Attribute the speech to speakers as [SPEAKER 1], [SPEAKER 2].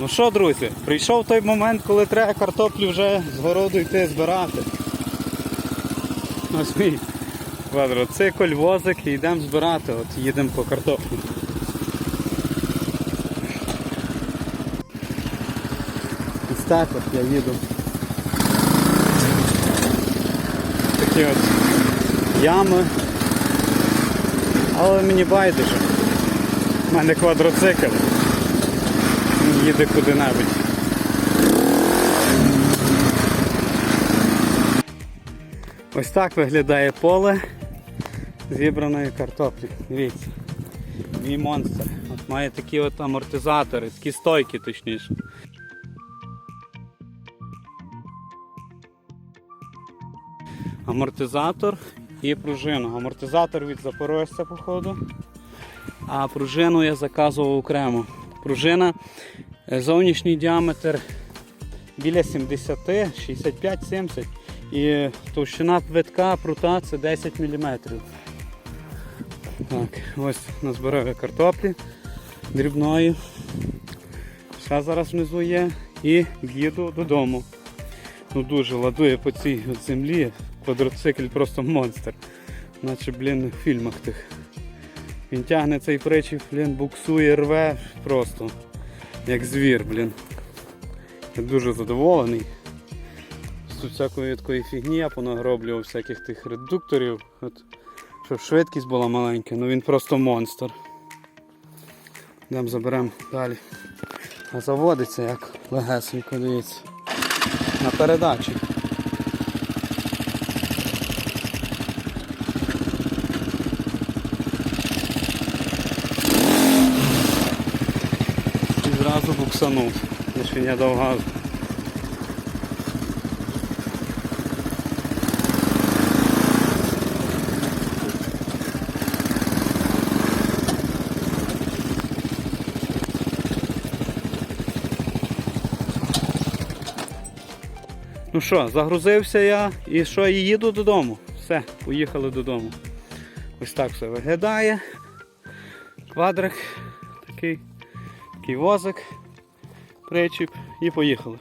[SPEAKER 1] Ну що, друзі, прийшов той момент, коли треба картоплю вже з городу йти збирати. Ось мій квадроцикл, возик і йдемо збирати. От їдемо по картоплю. Ось так от я їду. Такі от ями. Але мені байдуже. У мене квадроцикл. Їде куди-небудь. Ось так виглядає поле зібраної картоплі. Дивіться. Мій монстр. От має такі от амортизатори, такі стойки точніше. Амортизатор і пружину. Амортизатор від Запорожця, походу. А пружину я заказував окремо. Пружина е, зовнішній діаметр біля 70, 65-70 і товщина витка прута це 10 мм. Так, ось назбираю картоплі дрібної. Ще зараз внизу є. І їду додому. Ну дуже ладує по цій землі. Квадроцикль просто монстр. Наче, блін, в фільмах тих. Він тягне цей причіп, блін, буксує, рве просто. Як звір, блін. Я дуже задоволений. Тут всякої такої фігні я понагроблював всяких тих редукторів. От, щоб швидкість була маленька, ну він просто монстр. Йдемо заберемо далі. А заводиться як легесенько, дивіться. На передачі. І зразу буксанув, лише він я дав газу. Ну що, загрузився я і що, і їду додому. Все, поїхали додому. Ось так все виглядає. Квадрик, такий, такий возик, причіп і поїхали.